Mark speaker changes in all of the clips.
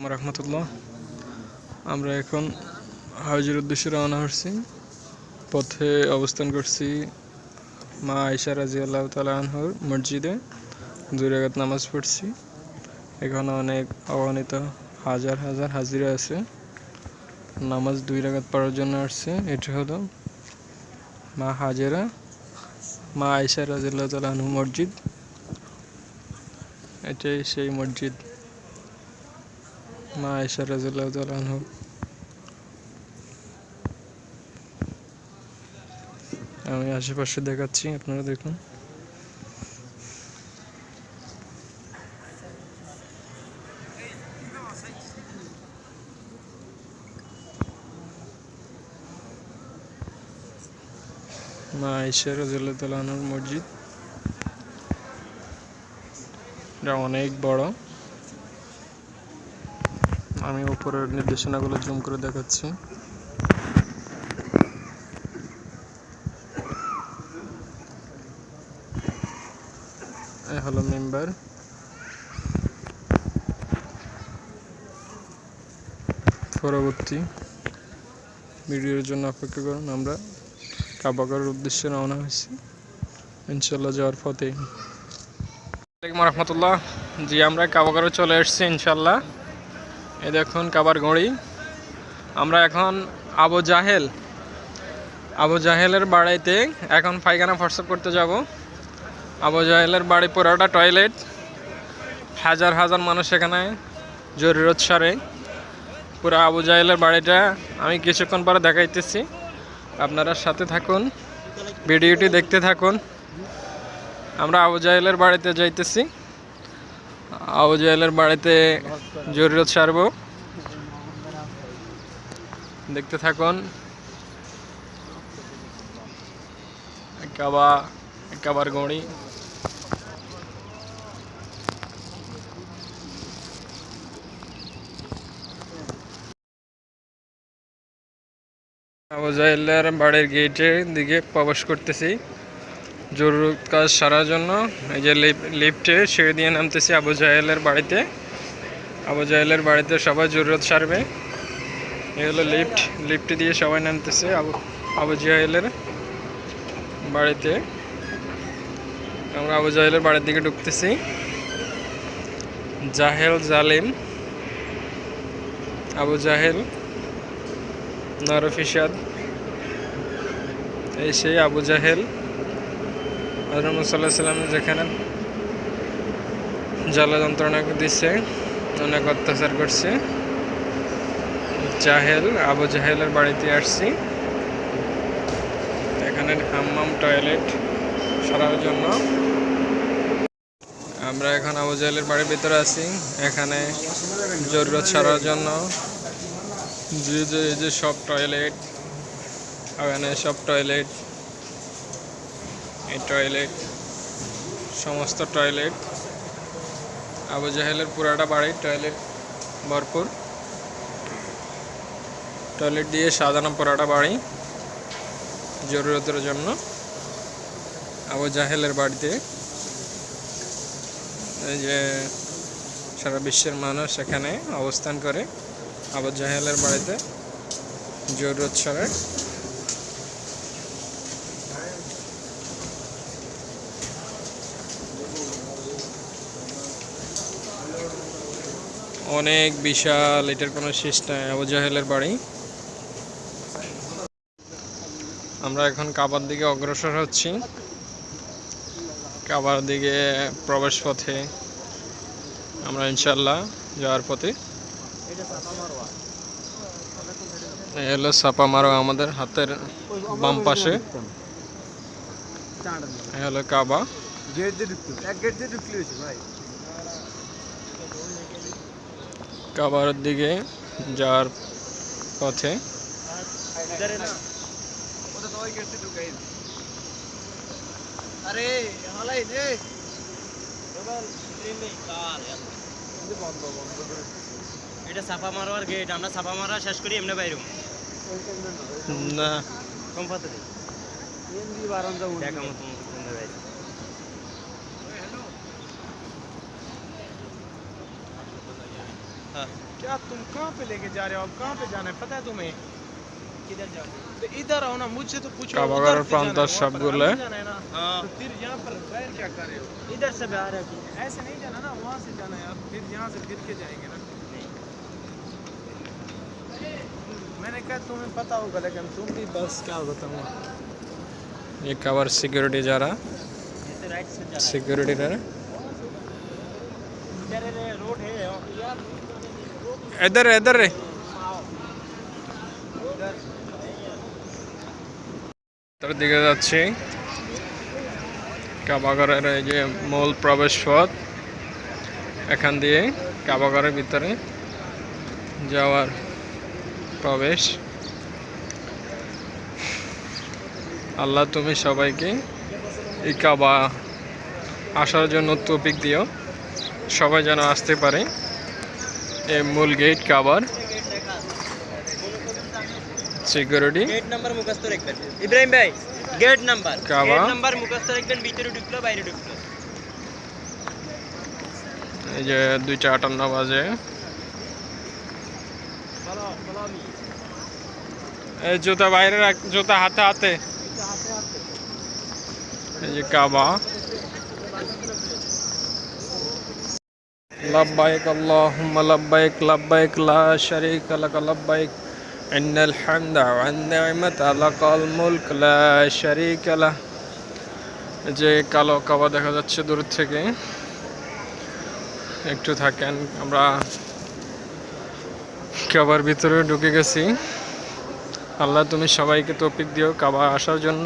Speaker 1: রহমতুল্লাহ। আমরা এখন হাজির উদ্দেশ্যে রওনা হচ্ছি। পথে অবস্থান করছি মা আয়সা রাজি আল্লাহ তালা আনহর মসজিদে। দুই রাগাত নামাজ পড়ছি। এখানে অনেক অগণিত হাজার হাজার হাজিরা আছে। নামাজ দুই রাগাত পড়ার জন্য আসছে। এটি হলো মা হাজেরা, মা আয়সা রাজি আল্লাহ তালা আনহু মসজিদ। এটাই সেই মসজিদ। মা আয়সা রাজিল্লাহ তালানহ আমি আশেপাশে দেখাচ্ছি, আপনারা দেখুন। মা আয়সা রাজিল্লাহ তালানহর মসজিদ। এটা অনেক বড়। আমি উপরের নির্দেশনাগুলো জুম করে দেখাচ্ছি। হলো মেম্বার। পরবর্তী ভিডিওর জন্য অপেক্ষা করুন, আমরা কাবাগরের উদ্দেশ্যে রওনা হয়েছি। ইনশাল্লাহ যাওয়ার পথে। আসসালামাইকুম রহমতুল্লাহ। জি, আমরা কাবাগরে চলে এসেছি ইনশাল্লাহ এই দেখুন, কাবার গড়ি আমরা এখন আবু জাহেল। আবু জাহেলের বাড়িতে এখন পায়খানা ফরসাপ করতে যাব। আবু জাহেলের বাড়ি পুরোটা টয়লেট। হাজার হাজার মানুষ এখানে জরুরত সারে। পুরো আবু জাহেলের বাড়িটা আমি কিছুক্ষণ পরে দেখাইতেছি। আপনারা সাথে থাকুন, ভিডিওটি দেখতে থাকুন। আমরা আবু জাহেলের বাড়িতে যাইতেছি। আবু জাহেলের বাড়িতে জরুরত সারব। দেখতে থাকুন। কাবা গড়ি। আবু জাহেলের বাড়ির গেটের দিকে প্রবেশ করতেছি। জরুরত কাজ সারার জন্য। এই যে লিফটে সিঁড়ি দিয়ে নামতেছি আবু জাহেলের বাড়িতে। আবু জাহেলের বাড়িতে সবাই জরুরত সারবে। এই হলো লিফট লিফট দিয়ে সবাই নামতেছে আবু আবু জাহেলের বাড়িতে। আমরা আবু জাহেলের বাড়ির দিকে ঢুকতেছি। জাহেল জালিম, আবু জাহেল নরফিসাদ এই সেই আবু জাহেল। হজরত যেখানে জ্বালা যন্ত্রণা দিচ্ছে, অনেক অত্যাচার করছে। জাহেল, আবু জাহেলের বাড়িতে আসছি। এখানে হাম্মাম টয়লেট সারার জন্য। আমরা এখন আবু জাহেলের বাড়ির ভিতরে আছি। এখানে জরুরত সারার জন্য যে যে যে সব টয়লেট, এখানে সব টয়লেট এই টয়লেট, সমস্ত টয়লেট। আবু জাহেলের পুরাটা বাড়ি, টয়লেট ভরপুর। টয়লেট দিয়ে সাজানো পুরাটা বাড়ি জরুরতের জন্য। আবু জাহেলের বাড়িতে। এই যে সারা বিশ্বের মানুষ এখানে অবস্থান করে আবু জাহেলের বাড়িতে। জরুরত ছাড়ায় অনেক বিশাল, এটার কোনো শেষ নাই। আবু জাহেলের বাড়ি। আমরা এখন কাবার দিকে অগ্রসর হচ্ছি। কাবার দিকে প্রবেশ পথে আমরা ইনশাল্লাহ যাওয়ার পথে। এই হলো সাপা মারো আমাদের হাতের বাম পাশে। হলো কাবা।
Speaker 2: গেট দিয়ে এক গেট দিয়ে ভাই।
Speaker 1: কাবার দিকে যাওয়ার পথে।
Speaker 3: এটা ছাপা মারার গেট আমরা ছাপা মারা শেষ করি এমনি বাইরে
Speaker 1: না।
Speaker 3: কম পাতে দেখা হ্যাঁ
Speaker 2: क्या तुम कहाँ पे लेके जा रहे हो? अब कहाँ पे जाना है? पता है तुम्हें?
Speaker 3: किधर जाओ
Speaker 2: तो इधर आओ ना मुझसे तो पूछो। उधर से जाना है,
Speaker 1: सब बोले।
Speaker 2: है।
Speaker 3: हाँ
Speaker 2: तो फिर यहाँ पर बैर क्या कर रहे हो?
Speaker 3: इधर से बाहर है
Speaker 2: ऐसे नहीं जाना ना वहाँ से जाना है। अब फिर यहाँ से फिर के जाएँगे ना? मैंने कहा तुम्हें पता होगा लेकिन तुम भी बस क्या बताऊँ?
Speaker 1: ये कवर सिक्योरिटी जा रहा।
Speaker 3: ऐसे राइट से जा
Speaker 1: सिक्योरिटी रहा।
Speaker 3: इधर है रोड है। यार
Speaker 1: इधर इधर रे তার দিকে যাচ্ছি কাবাগরের এই যে মূল প্রবেশ পথ এখান দিয়ে কাবাগরের ভিতরে যাওয়ার প্রবেশ আল্লাহ তুমি সবাইকে এই কাবা আসার জন্য তৌফিক দিও সবাই যেন আসতে পারে এই মূল গেট কাবার সিকিউরিটি
Speaker 3: গেট নাম্বার মুখস্থ রাখবেন ইব্রাহিম ভাই gate number
Speaker 1: Kaaba.
Speaker 3: Gate number মুখস্থ রাখবেন ভিতরে ঢুকলো বাইরে ঢুকলো
Speaker 1: এই যে দুইটা আটান্ন বাজে
Speaker 3: বলো বলো আমি
Speaker 1: এই জুতা বাইরে রাখ জুতা হাতে হাতে এই যে কাবা لبيك اللهم لبيك لبيك لا شريك لك لبيك إن الحمد والنعمة لك الملك لا شريك له এই যে কালো কাবা দেখা যাচ্ছে দূর থেকে একটু থাকেন আমরা কাবার ভিতরে ঢুকে গেছি আল্লাহ তুমি সবাইকে তৌফিক দিও কাবা আসার জন্য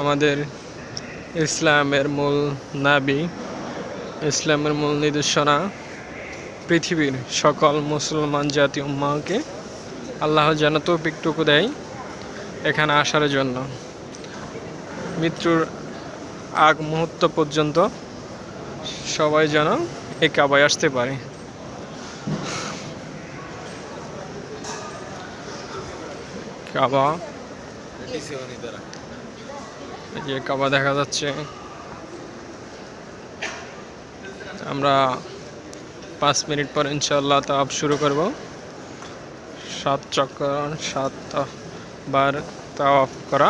Speaker 1: আমাদের ইসলামের মূল নাবি ইসলামের মূল নির্দেশনা পৃথিবীর সকল মুসলমান জাতি উম্মাকে আল্লাহ যেন তৌফিকটুকু দেয় এখানে আসার জন্য। মৃত্যুর আগ মুহূর্ত পর্যন্ত সবাই যেন এই কাবায় আসতে পারে। কাবা। এই যে কাবা দেখা যাচ্ছে। আমরা পাঁচ মিনিট পর ইনশাল্লাহ তাপ শুরু করব। সাত চক্কর, সাত বার তাওয়াফ করা।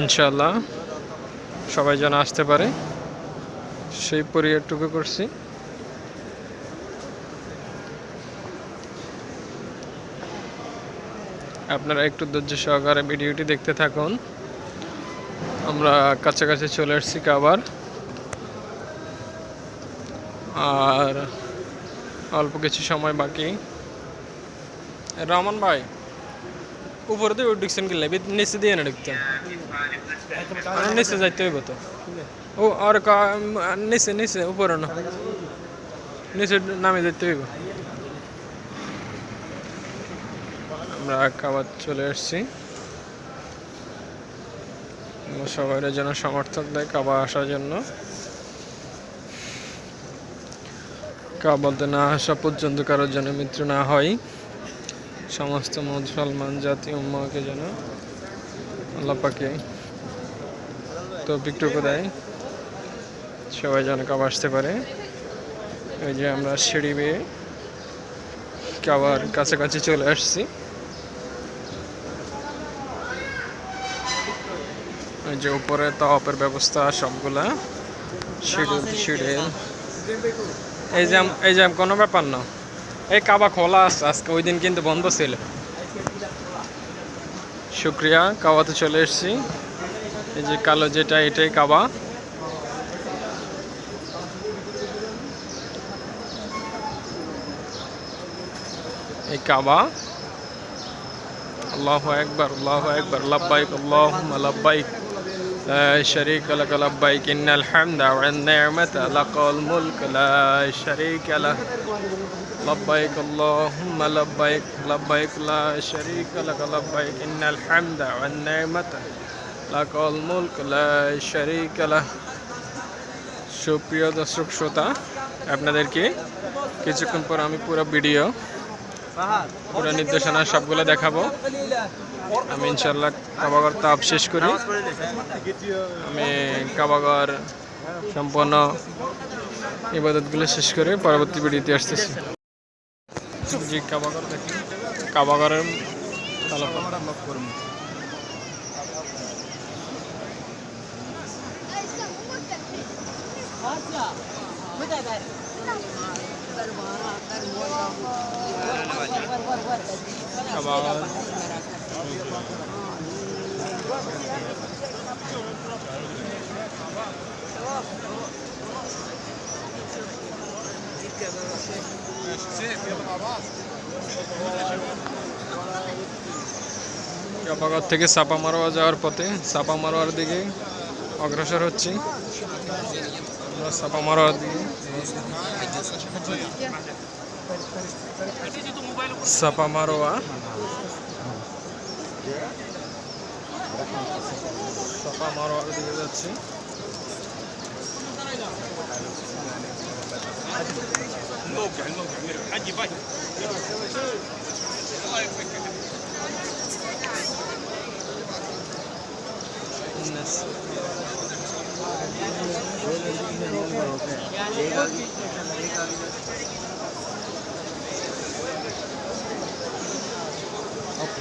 Speaker 1: ইনশাল্লাহ সবাই যেন আসতে পারে। সেই পরিয়ারটুকু করছি। আপনারা একটু ধৈর্য সহকারে ভিডিওটি দেখতে থাকুন। আমরা কাছাকাছি চলে এসেছি কাবার। আর অল্প কিছু সময় বাকি। রহমান ভাই, উপরে তো ঢুকছেন কি নিচে দিয়ে না ঢুকতেন নিচে যাইতে হইব তো। ও, আর নিচে নিচে, উপরে না। নিচে নামে যেতে হইব। আমরা খাবার চলে এসেছি সবাই যেন সমর্থক দেয়, কাবা আসার জন্য। কাবাতে না আসা পর্যন্ত কারোর যেন মৃত্যু না হয়। সমস্ত মুসলমান জাতি উম্মাকে যেন আল্লাপাকে তৌফিকটুকু দেয়। সবাই যেন কাবা আসতে পারে। ওই যে আমরা সিঁড়ি বেয়ে কাবার কাছাকাছি চলে আসছি। এই যে উপরে তাওয়াপের ব্যবস্থা সবগুলা। সিঁড়ি সিঁড়ি। এই যে এই যে কোনো ব্যাপার না। এই কাবা খোলা আছে, আজকে ওই দিন কিন্তু বন্ধ ছিল। শুক্রিয়া, কাবাতে চলে এসেছি। এই যে কালো যেটা, এটাই কাবা। এই কাবা। আল্লাহু একবার আল্লাহু একবার লাব্বাইক, আল্লাহুম্মা লাব্বাইক। لا شريك لك لبيك إن الحمد والنعمة لك الملك لا شريك له لبيك اللهم لبيك لبيك لا شريك لك لبيك إن الحمد والنعمة لك الملك لا شريك له সুপ্রিয় দর্শক শ্রোতা আপনাদেরকে কিছুক্ষণ পর আমি পুরো ভিডিও পুরো নির্দেশনা সবগুলো দেখাবো আমি ইনশাল্লাহ কাবাগর তাপ শেষ করি। আমি কাবাগর সম্পন্ন ইবাদতগুলো শেষ করে পরবর্তী ভিডিওতে আসতেছি। জি, কাবাগর দেখি। কাবাগরের কাবাগর কাবাগর থেকে চাপা মারোয়া যাওয়ার পথে চাপা মারোয়ার দিকে অগ্রসর হচ্ছি। চাপা মারোয়ার দিকে। চাপা মারোয়া চাপা মারোয়ার দিকে যাচ্ছি।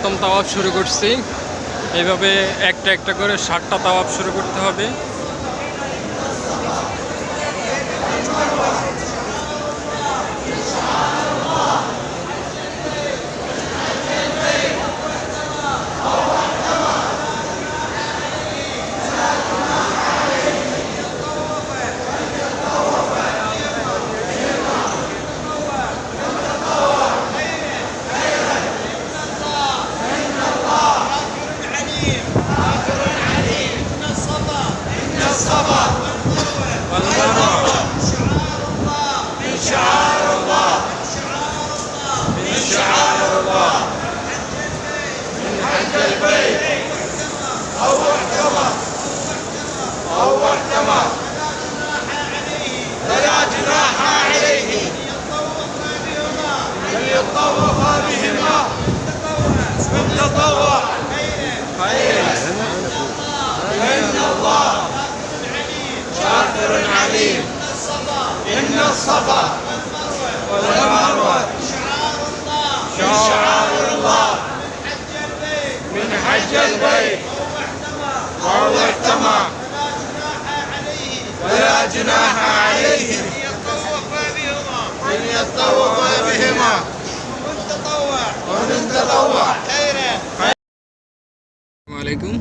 Speaker 1: প্রথম তাওয়াব শুরু করছি। এইভাবে একটা একটা করে ষাটটা তাওয়াব শুরু করতে হবে। আলাইকুম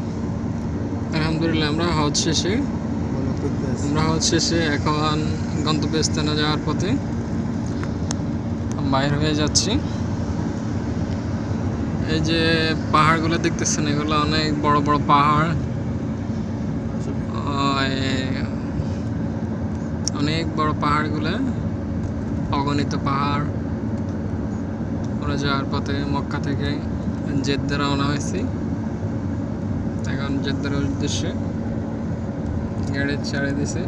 Speaker 1: আলহামদুলিল্লাহ, আমরা হজ শেষে। আমরা হজ শেষে এখন গন্তব্যস্থানে যাওয়ার পথে বাইর হয়ে যাচ্ছি। এই যে পাহাড়গুলো দেখতেছেন, এগুলো অনেক বড় বড় পাহাড়। অনেক বড় পাহাড়গুলো, অগণিত পাহাড়। ওরা যাওয়ার পথে মক্কা থেকে জেদ্দা রওনা হয়েছি। এখন জেদ্দার উদ্দেশ্যে গাড়ি ছেড়ে দিছে।